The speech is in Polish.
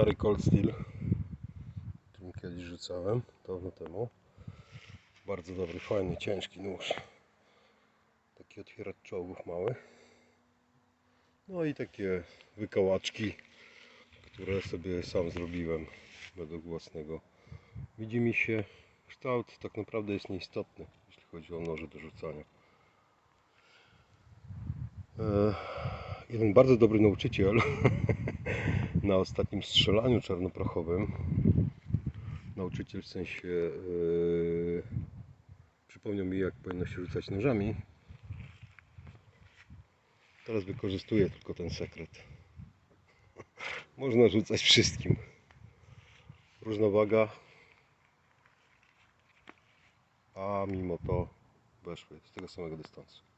stary Cold Steel, którym kiedyś rzucałem, dawno temu. Bardzo dobry, fajny, ciężki nóż. Taki otwieracz czołgów mały. No i takie wykałaczki, które sobie sam zrobiłem według własnego. Widzi mi się, kształt tak naprawdę jest nieistotny, jeśli chodzi o noże do rzucania. E, Jeden bardzo dobry nauczyciel na ostatnim strzelaniu czarnoprochowym, nauczyciel w sensie e, przypomniał mi jak powinno się rzucać nożami. Teraz wykorzystuję tylko ten sekret. Można rzucać wszystkim. Różnowaga, a mimo to weszły z tego samego dystansu.